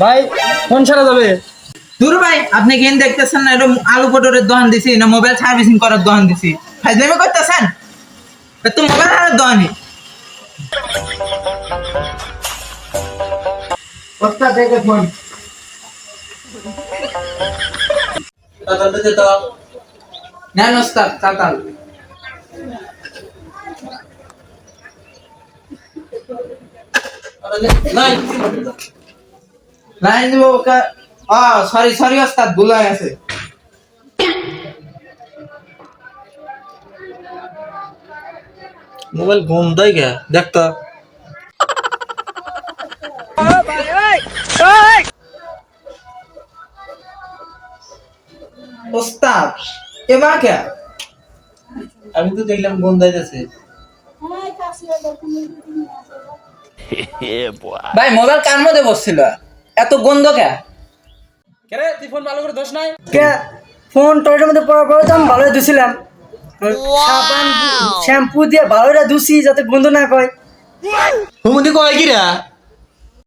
ভাই ফোন ছাড়া যাবে। দূর ভাই আপনি কেন দেখতেছেন না এটা আলু পটলের দোকান দিছি না মোবাইল সার্ভিসিং করার দোকান দিছি। ফাইজলামি করতেছেন? তো মোবাইল হারার দোকানই ফোন। না, চাতাল লাইন দিব ও সরি সরি ওস্তাদ ভুল হয়ে গেছে মোবাইল ঘুম দেয় কে? দেখতা ওস্তাদ এবার কে? আমি তো দেখলাম ঘুম যাইতেছে ভাই মোবাইল কার মধ্যে বসছিল। এত গন্ধ কে? কেরে তুই ফোন ভালো করে দোষ নাই? কে? ফোন টয়টার মধ্যে পড়ার পরে তো আমি ভালোই ধুছিলাম সাবান শ্যাম্পু দিয়ে ভালোটা ধুছি যাতে গন্ধ না কয়। হুমুদি কয় কি রা?